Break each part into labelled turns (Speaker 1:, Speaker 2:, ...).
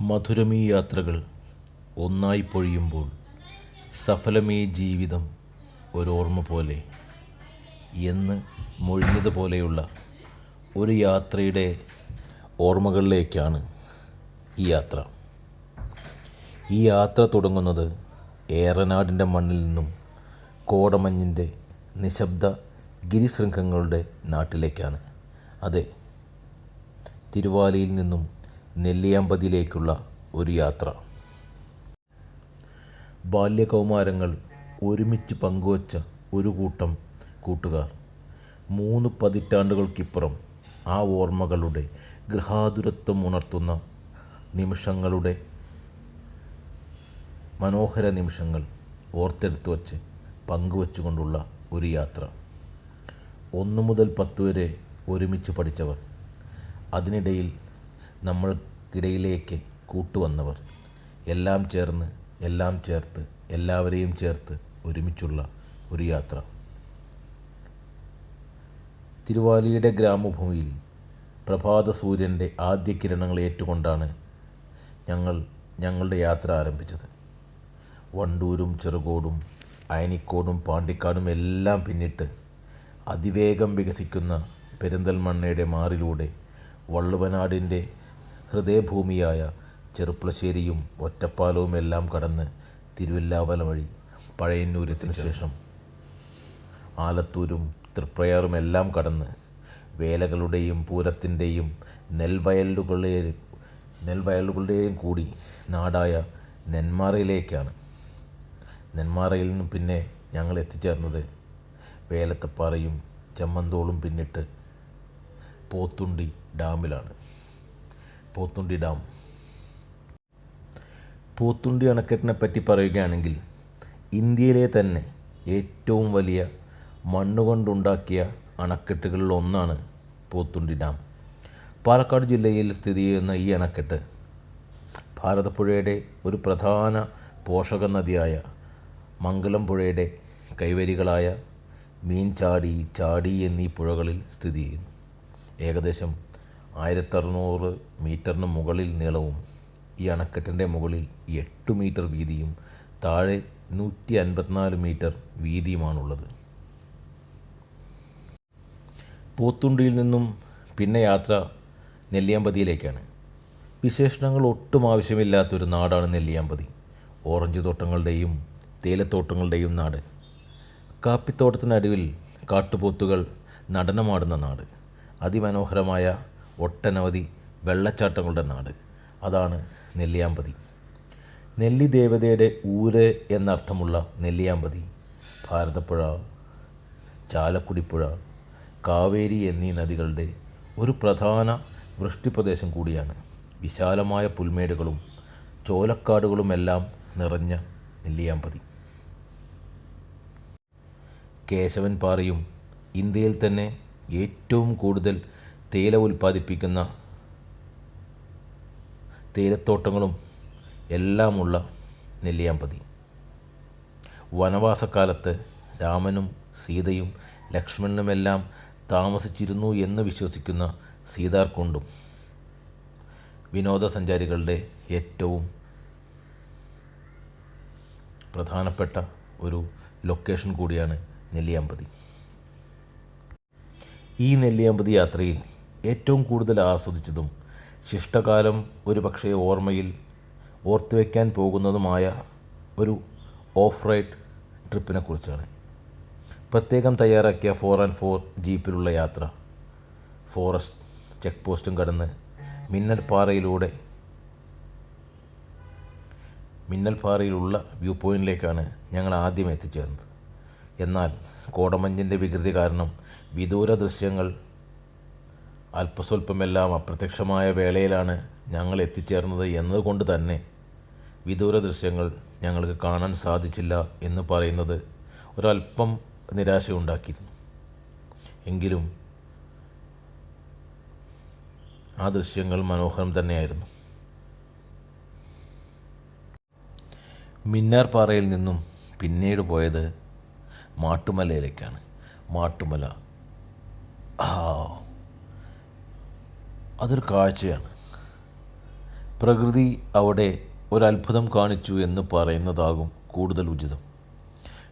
Speaker 1: മധുരമീ യാത്രകൾ ഒന്നായി പൊഴിയുമ്പോൾ സഫലമീ ജീവിതം ഒരോർമ്മ പോലെ. എന്ന് മൊഴിഞ്ഞത് പോലെയുള്ള ഒരു യാത്രയുടെ ഓർമ്മകളിലേക്കാണ് ഈ യാത്ര. ഈ യാത്ര തുടങ്ങുന്നത് ഏറനാടിന്റെ മണ്ണിൽ നിന്നും കോടമഞ്ഞിന്റെ നിശബ്ദ ഗിരിശൃംഖങ്ങളുടെ നാട്ടിലേക്കാണ്. അതെ തിരുവാലിയിൽ നിന്നും നെല്ലിയാമ്പതിയിലേക്കുള്ള ഒരു യാത്ര. ബാല്യകൗമാരങ്ങൾ ഒരുമിച്ച് പങ്കുവച്ച ഒരു കൂട്ടം കൂട്ടുകാർ. മൂന്ന് പതിറ്റാണ്ടുകൾക്കിപ്പുറം ആ ഓർമ്മകളുടെ ഗൃഹാതുരത്വം ഉണർത്തുന്ന നിമിഷങ്ങളുടെ മനോഹര നിമിഷങ്ങൾ ഓർത്തെടുത്ത് വച്ച് പങ്കുവച്ചുകൊണ്ടുള്ള ഒരു യാത്ര. ഒന്ന് മുതൽ പത്ത് വരെ ഒരുമിച്ച് പഠിച്ചവർ. അതിനിടയിൽ നമ്മൾക്കിടയിലേക്ക് കൂട്ടുവന്നവർ. എല്ലാം ചേർന്ന് എല്ലാം ചേർത്ത് എല്ലാവരെയും ചേർത്ത് ഒരുമിച്ചുള്ള ഒരു യാത്ര. തിരുവാലിയുടെ ഗ്രാമഭൂമിയിൽ പ്രഭാത സൂര്യന്റെ ആദ്യ കിരണങ്ങൾ ഏറ്റുകൊണ്ടാണ് ഞങ്ങൾ ഞങ്ങളുടെ യാത്ര ആരംഭിച്ചത്. വണ്ടൂരും ചെറുകോടും അയനിക്കോടും പാണ്ടിക്കാടും എല്ലാം പിന്നിട്ട് അതിവേഗം വികസിക്കുന്ന പെരിന്തൽമണ്ണയുടെ മാറിലൂടെ വള്ളുവനാടിന്റെ ഹൃദയഭൂമിയായ ചെറുപ്പളശ്ശേരിയും ഒറ്റപ്പാലവും എല്ലാം കടന്ന് തിരുവല്ലാവല വഴി പഴയന്നൂരത്തിന് ശേഷം ആലത്തൂരും തൃപ്രയാറും എല്ലാം കടന്ന് വേലകളുടെയും പൂരത്തിന്റെയും നെൽവയലുകളുടെയും നെൽവയലുകളുടെയും കൂടി നാടായ നെന്മാറയിലേക്കാണ്. നെന്മാറയിൽ നിന്ന് പിന്നെ ഞങ്ങൾ എത്തിച്ചേർന്നത് വേലത്തപ്പാറയും ചമ്മന്തോളും പിന്നിട്ട് പോത്തുണ്ടി ഡാമിലാണ്. പോത്തുണ്ടി ഡാം പോത്തുണ്ടി അണക്കെട്ടിനെ പറ്റി പറയുകയാണെങ്കിൽ ഇന്ത്യയിലെ തന്നെ ഏറ്റവും വലിയ മണ്ണുകൊണ്ടുണ്ടാക്കിയ അണക്കെട്ടുകളിൽ ഒന്നാണ് പോത്തുണ്ടി ഡാം പാലക്കാട് ജില്ലയിൽ സ്ഥിതി ചെയ്യുന്ന ഈ അണക്കെട്ട് ഭാരതപ്പുഴയുടെ ഒരു പ്രധാന പോഷക നദിയായ മംഗലം പുഴയുടെ കൈവരികളായ മീൻചാടി ചാടി എന്നീ പുഴകളിൽ സ്ഥിതി ചെയ്യുന്നു. ഏകദേശം ആയിരത്തറുന്നൂറ് മീറ്ററിന് മുകളിൽ നീളവും ഈ അണക്കെട്ടിന്റെ മുകളിൽ എട്ട് മീറ്റർ വീതിയും താഴെ നൂറ്റി അൻപത്തിനാല് മീറ്റർ വീതിയുമാണുള്ളത്. പോത്തുണ്ടിയിൽ നിന്നും പിന്നെ യാത്ര നെല്ലിയാമ്പതിയിലേക്കാണ്. വിശേഷണങ്ങൾ ഒട്ടും ആവശ്യമില്ലാത്തൊരു നാടാണ് നെല്ലിയാമ്പതി. ഓറഞ്ച് തോട്ടങ്ങളുടെയും തേയിലത്തോട്ടങ്ങളുടെയും നാട്. കാപ്പിത്തോട്ടത്തിനടുവിൽ കാട്ടുപോത്തുകൾ നടനമാടുന്ന നാട്. അതിമനോഹരമായ ഒട്ടനവധി വെള്ളച്ചാട്ടങ്ങളുടെ നാട്. അതാണ് നെല്ലിയാമ്പതി. നെല്ലി ദേവതയുടെ ഊര് എന്നർത്ഥമുള്ള നെല്ലിയാമ്പതി ഭാരതപ്പുഴ ചാലക്കുടിപ്പുഴ കാവേരി എന്നീ നദികളുടെ ഒരു പ്രധാന വൃഷ്ടിപ്രദേശം കൂടിയാണ്. വിശാലമായ പുൽമേടുകളും ചോലക്കാടുകളുമെല്ലാം നിറഞ്ഞ നെല്ലിയാമ്പതി. കേശവൻ പാറയും ഇന്ത്യയിൽ തന്നെ ഏറ്റവും കൂടുതൽ തേയില ഉൽപ്പാദിപ്പിക്കുന്ന തേയിലത്തോട്ടങ്ങളും എല്ലാമുള്ള നെല്ലിയാമ്പതി. വനവാസക്കാലത്ത് രാമനും സീതയും ലക്ഷ്മണനുമെല്ലാം താമസിച്ചിരുന്നു എന്ന് വിശ്വസിക്കുന്ന സീതാർകുണ്ടും വിനോദസഞ്ചാരികളുടെ ഏറ്റവും പ്രധാനപ്പെട്ട ഒരു ലൊക്കേഷൻ കൂടിയാണ് നെല്ലിയാമ്പതി. ഈ നെല്ലിയാമ്പതി യാത്രയിൽ ഏറ്റവും കൂടുതൽ ആസ്വദിച്ചതും ശിഷ്ടകാലം ഒരു പക്ഷേ ഓർമ്മയിൽ ഓർത്തുവെക്കാൻ പോകുന്നതുമായ ഒരു ഓഫ് റൈഡ് ട്രിപ്പിനെ കുറിച്ചാണ്. പ്രത്യേകം തയ്യാറാക്കിയ ഫോർ ആൻഡ് ഫോർ ജീപ്പിലുള്ള യാത്ര. ഫോറസ്റ്റ് ചെക്ക് പോസ്റ്റും കടന്ന് മിന്നൽ പാറയിലൂടെ മിന്നൽ പാറയിലുള്ള വ്യൂ പോയിന്റിലേക്കാണ് ഞങ്ങൾ ആദ്യം എത്തിച്ചേർന്നത്. എന്നാൽ കോടമഞ്ഞിന്റെ വികൃതി കാരണം വിദൂര ദൃശ്യങ്ങൾ അല്പസ്വല്പമെല്ലാം അപ്രത്യക്ഷമായ വേളയിലാണ് ഞങ്ങൾ എത്തിച്ചേർന്നത് എന്നതുകൊണ്ട് തന്നെ വിദൂര ദൃശ്യങ്ങൾ ഞങ്ങൾക്ക് കാണാൻ സാധിച്ചില്ല എന്ന് പറയുന്നത് ഒരല്പം നിരാശയുണ്ടാക്കിയിരുന്നു. എങ്കിലും ആ ദൃശ്യങ്ങൾ മനോഹരം തന്നെയായിരുന്നു. മിന്നാർ പാറയിൽ നിന്നും പിന്നീട് പോയത് മാട്ടുമലയിലേക്കാണ്. മാട്ടുമല. ആ അതൊരു കാഴ്ചയാണ്. പ്രകൃതി അവിടെ ഒരത്ഭുതം കാണിച്ചു എന്ന് പറയുന്നതാകും കൂടുതൽ ഉചിതം.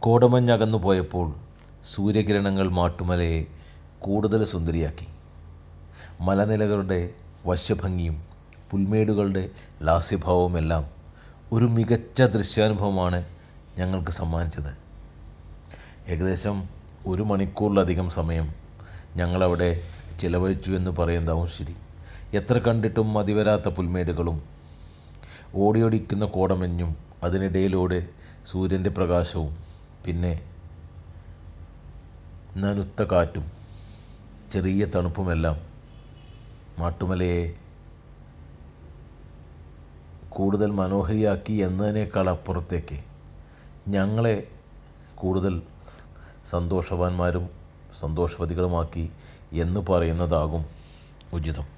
Speaker 1: കോടമഞ്ഞകന്നു പോയപ്പോൾ സൂര്യകിരണങ്ങൾ മാട്ടുമലയെ കൂടുതൽ സുന്ദരിയാക്കി. മലനിലകളുടെ വശ്യഭംഗിയും പുൽമേടുകളുടെ ലാസ്യഭാവവുമെല്ലാം ഒരു മികച്ച ദൃശ്യാനുഭവമാണ് ഞങ്ങൾക്ക് സമ്മാനിച്ചത്. ഏകദേശം ഒരു മണിക്കൂറിലധികം സമയം ഞങ്ങളവിടെ ചിലവഴിച്ചു എന്ന് പറയുന്നതാവും ശരി. എത്ര കണ്ടിട്ടും മതിവരാത്ത പുൽമേടുകളും. ഓടിയൊടിക്കുന്ന കോടമഞ്ഞും അതിനിടയിലൂടെ സൂര്യന്റെ പ്രകാശവും. പിന്നെ നനുത്ത കാറ്റും ചെറിയ തണുപ്പുമെല്ലാം. മാട്ടുമലയെ കൂടുതൽ മനോഹരിയാക്കി എന്നതിനേക്കാൾ അപ്പുറത്തേക്ക് ഞങ്ങളെ കൂടുതൽ സന്തോഷവാന്മാരും സന്തോഷവതികളുമാക്കി എന്ന് പറയുന്നതാകും ഉചിതം.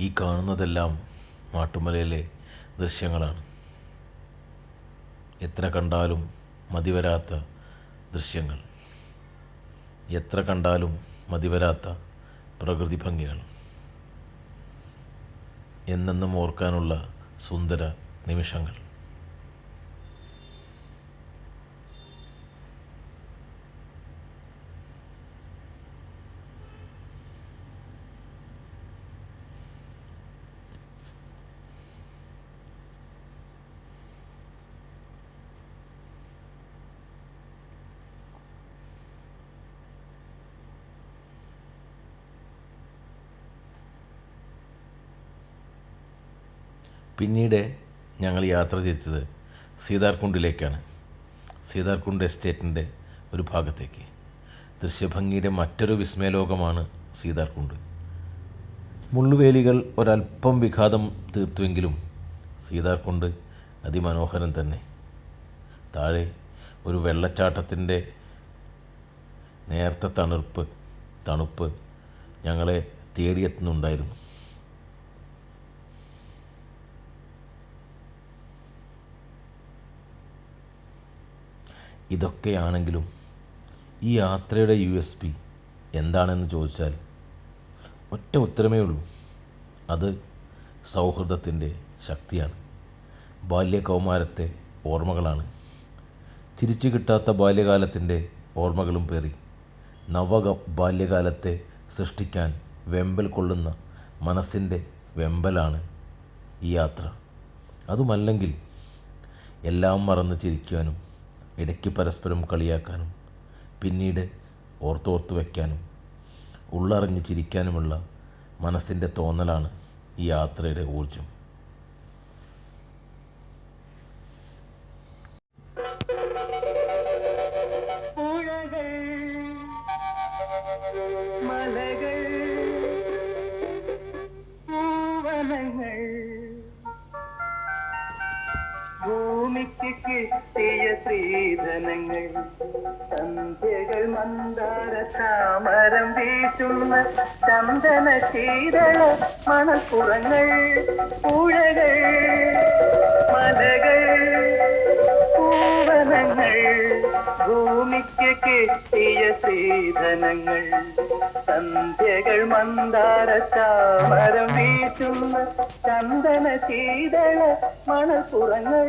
Speaker 1: ഈ കാണുന്നതെല്ലാം മാട്ടുമലയിലെ ദൃശ്യങ്ങളാണ്. എത്ര കണ്ടാലും മതിവരാത്ത ദൃശ്യങ്ങൾ. എത്ര കണ്ടാലും മതിവരാത്ത പ്രകൃതി ഭംഗികൾ. എന്നെന്നും ഓർക്കാനുള്ള സുന്ദര നിമിഷങ്ങൾ. പിന്നീട് ഞങ്ങൾ യാത്ര തിരിച്ചത് സീതാർകുണ്ടിലേക്കാണ്. സീതാർകുണ്ട് എസ്റ്റേറ്റിന്റെ ഒരു ഭാഗത്തേക്ക്. ദൃശ്യഭംഗിയുടെ മറ്റൊരു വിസ്മയലോകമാണ് സീതാർകുണ്ട്. മുള്ളുവേലികൾ ഒരല്പം വിഘാതം തീർത്തുവെങ്കിലും സീതാർകുണ്ട് അതിമനോഹരം തന്നെ. താഴെ ഒരു വെള്ളച്ചാട്ടത്തിന്റെ നേർത്ത തണുപ്പ് തണുപ്പ് ഞങ്ങളെ തേടിയെത്തുന്നുണ്ടായിരുന്നു. ഇതൊക്കെയാണെങ്കിലും ഈ യാത്രയുടെ യു എസ് പി എന്താണെന്ന് ചോദിച്ചാൽ ഒറ്റ ഉത്തരമേ ഉള്ളൂ. അത് സൗഹൃദത്തിന്റെ ശക്തിയാണ്. ബാല്യകൗമാരത്തെ ഓർമ്മകളാണ്. തിരിച്ചു കിട്ടാത്ത ബാല്യകാലത്തിന്റെ ഓർമ്മകളും പേറി നവക ബാല്യകാലത്തെ സൃഷ്ടിക്കാൻ വെമ്പൽ കൊള്ളുന്ന മനസ്സിന്റെ വെമ്പലാണ് ഈ യാത്ര. അതുമല്ലെങ്കിൽ എല്ലാം മറന്ന് ചിരിക്കുവാനും ഇടയ്ക്ക് പരസ്പരം കളിയാക്കാനും പിന്നീട് ഓർത്തോർത്ത് വയ്ക്കാനും ഉള്ളറിഞ്ഞ് ചിരിക്കാനുമുള്ള മനസ്സിന്റെ തോന്നലാണ് ഈ യാത്രയുടെ ഊർജം
Speaker 2: സ്ത്രീധനങ്ങൾ. സന്ധ്യകൾ മന്ദാര താമരം വീശുന്ന ചന്ദന ശീതള മണപ്പുറങ്ങൾ പുഴകൾ മലകൾ പൂവനങ്ങൾ. ഭൂമിക്ക് കിട്ടിയ സ്ത്രീധനങ്ങൾ. സന്ധ്യകൾ മന്ദാര താമരം വീശുന്ന ചന്ദന ശീതള മണപ്പുറങ്ങൾ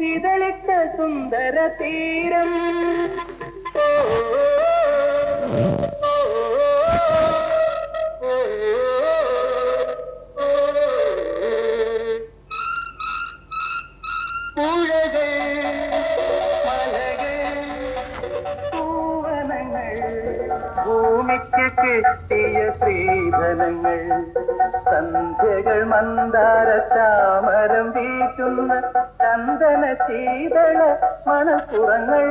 Speaker 2: ഇതളിട്ട സുന്ദര തീരം. ഭൂമിക്ക് കിട്ടിയ സ്ത്രീധനങ്ങൾ സന്ധ്യകൾ മന്ദാര താമരം വീശുന്ന ചന്ദന ശീതള മണപ്പുറങ്ങൾ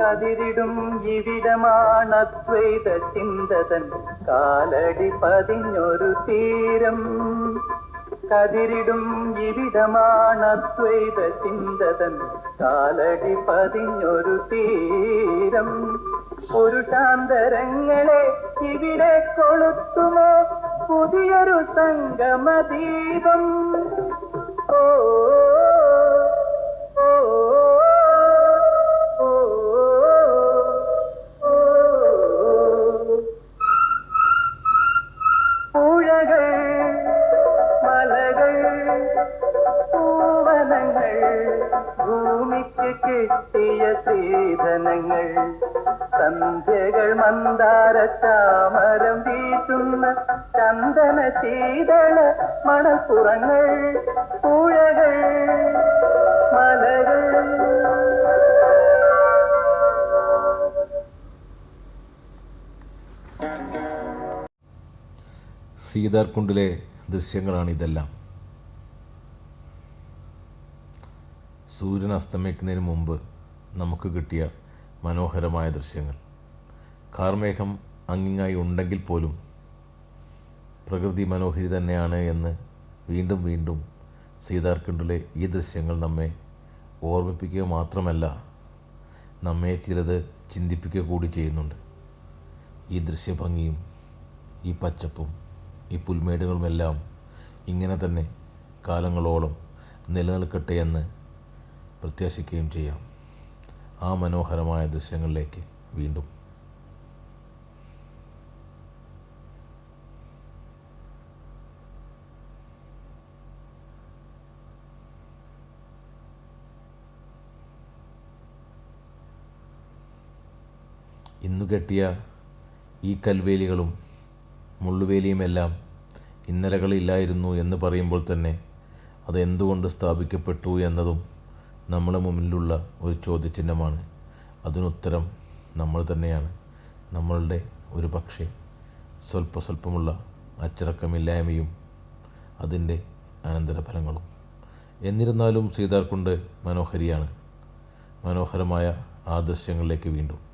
Speaker 2: കതിരിടും ഇവിടമാണ് അദ്വൈത ചിന്തതൻ കാലടി പതിഞ്ഞൊരു തീരം. കതിരിടും ജീവിതമാണ് അദ്വൈത ചിന്തതൻ. കാലടി പതിഞ്ഞൊരു തീരം. പുരുഷാന്തരങ്ങളെ ഇവിടെ കൊളുത്തുമോ? പുതിയൊരു സംഗമദീപം. ഓ
Speaker 1: സീതാർകുണ്ടിലെ ദൃശ്യങ്ങളാണ് ഇതെല്ലാം. സൂര്യൻ അസ്തമിക്കുന്നതിന് മുമ്പ് നമുക്ക് കിട്ടിയ മനോഹരമായ ദൃശ്യങ്ങൾ. കാർമേഘം അങ്ങിങ്ങായി ഉണ്ടെങ്കിൽ പോലും പ്രകൃതി മനോഹരി തന്നെയാണ് എന്ന് വീണ്ടും വീണ്ടും സീതാർകുണ്ടിലെ ഈ ദൃശ്യങ്ങൾ നമ്മെ ഓർമ്മിപ്പിക്കുക മാത്രമല്ല നമ്മെ ചിലത് ചിന്തിപ്പിക്കുക കൂടി ചെയ്യുന്നുണ്ട്. ഈ ദൃശ്യഭംഗിയും ഈ പച്ചപ്പും ഈ പുൽമേടുകളുമെല്ലാം ഇങ്ങനെ തന്നെ കാലങ്ങളോളം നിലനിൽക്കട്ടെ എന്ന് പ്രത്യാശിക്കുകയും ചെയ്യാം. ആ മനോഹരമായ ദൃശ്യങ്ങളിലേക്ക് വീണ്ടും. ഇന്നു കെട്ടിയ ഈ കൽവേലികളും മുള്ളുവേലിയുമെല്ലാം ഇന്നലകളില്ലായിരുന്നു എന്ന് പറയുമ്പോൾ തന്നെ അത് എന്തുകൊണ്ട് സ്ഥാപിക്കപ്പെട്ടു എന്നതും നമ്മുടെ മുന്നിലുള്ള ഒരു ചോദ്യചിഹ്നമാണ്. അതിനുത്തരം നമ്മൾ തന്നെയാണ്. നമ്മളുടെ ഒരു പക്ഷേ സ്വല്പ സ്വല്പമുള്ള അച്ചടക്കമില്ലായ്മയും അതിന്റെ അനന്തരഫലങ്ങളും. എന്നിരുന്നാലും സീതാർകുണ്ട് മനോഹരിയാണ്. മനോഹരമായ ആദർശങ്ങളിലേക്ക് വീണ്ടും.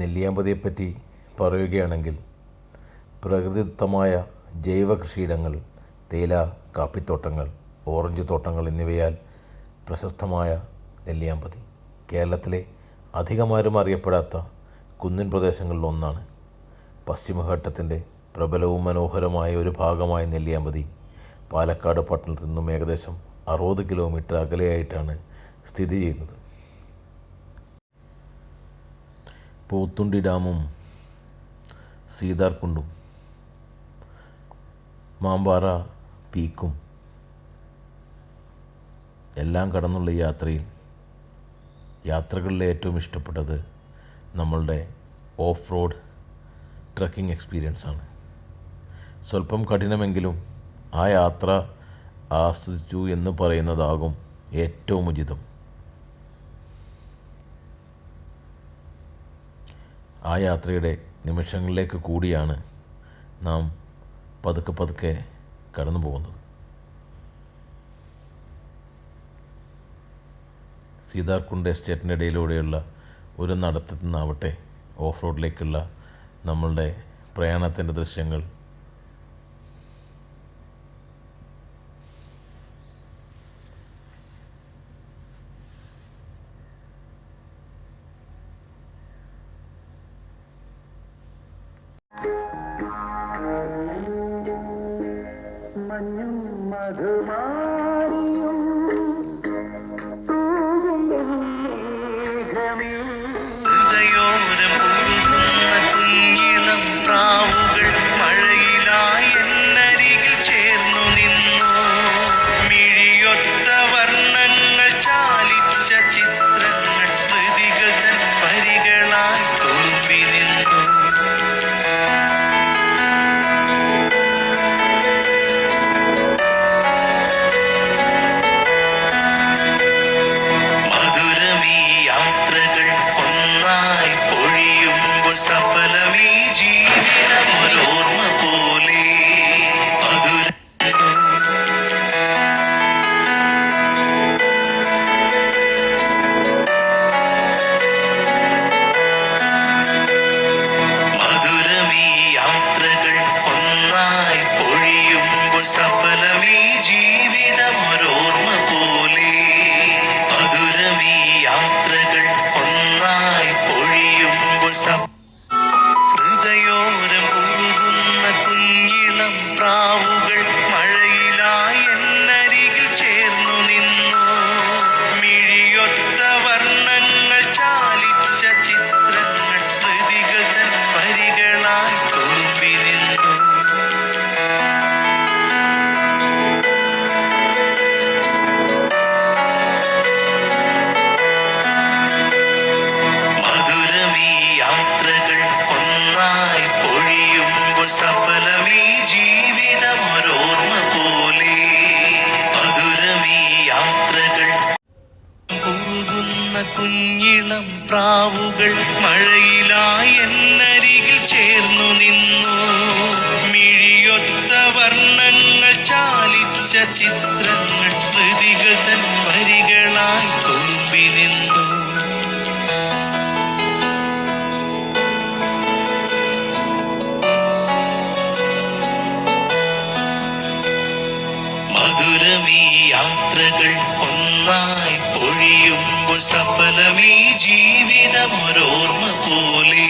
Speaker 1: നെല്ലിയാമ്പതിയെപ്പറ്റി പറയുകയാണെങ്കിൽ പ്രകൃതിദത്തമായ ജൈവ കൃഷിയിടങ്ങൾ തേയില കാപ്പിത്തോട്ടങ്ങൾ ഓറഞ്ച് തോട്ടങ്ങൾ എന്നിവയാൽ പ്രശസ്തമായ നെല്ലിയാമ്പതി. കേരളത്തിലെ അധികമാരും അറിയപ്പെടാത്ത കുന്നിൻ പ്രദേശങ്ങളിലൊന്നാണ് പശ്ചിമഘട്ടത്തിന്റെ പ്രബലവും മനോഹരമായ ഒരു ഭാഗമായ നെല്ലിയാമ്പതി പാലക്കാട് പട്ടണത്തിൽ നിന്നും ഏകദേശം അറുപത് കിലോമീറ്റർ അകലെയായിട്ടാണ് സ്ഥിതി ചെയ്യുന്നത്. പോത്തുണ്ടി ഡാമും സീതാർകുണ്ടും മാമ്പാറ പീക്കും എല്ലാം കടന്നുള്ള യാത്രയിൽ യാത്രകളിലെ ഏറ്റവും ഇഷ്ടപ്പെട്ടത് നമ്മളുടെ ഓഫ് റോഡ് ട്രക്കിംഗ് എക്സ്പീരിയൻസ് ആണ് സ്വല്പം കഠിനമെങ്കിലും ആ യാത്ര ആസ്വദിച്ചു എന്ന് പറയുന്നതാകും ഏറ്റവും ഉചിതം. ആ യാത്രയുടെ നിമിഷങ്ങളിലേക്ക് കൂടിയാണ് നാം പതുക്കെ പതുക്കെ കടന്നു പോകുന്നത്. സീതാർകുണ്ട് എസ്റ്റേറ്റിന്റെ ഇടയിലൂടെയുള്ള ഒരു നടത്തത്തിൽ ഓഫ് റോഡിലേക്കുള്ള നമ്മളുടെ പ്രയാണത്തിന്റെ ദൃശ്യങ്ങൾ
Speaker 3: പ്രാവുകൾ മഴയിലായി എന്നരികിൽ ചേർന്നു നിന്നു. മിഴിയൊത്ത വർണങ്ങൾ ചാലിച്ച ചിത്രങ്ങൾ സഫലമീ ജീവിതമൊരോർമ്മ പോലെ.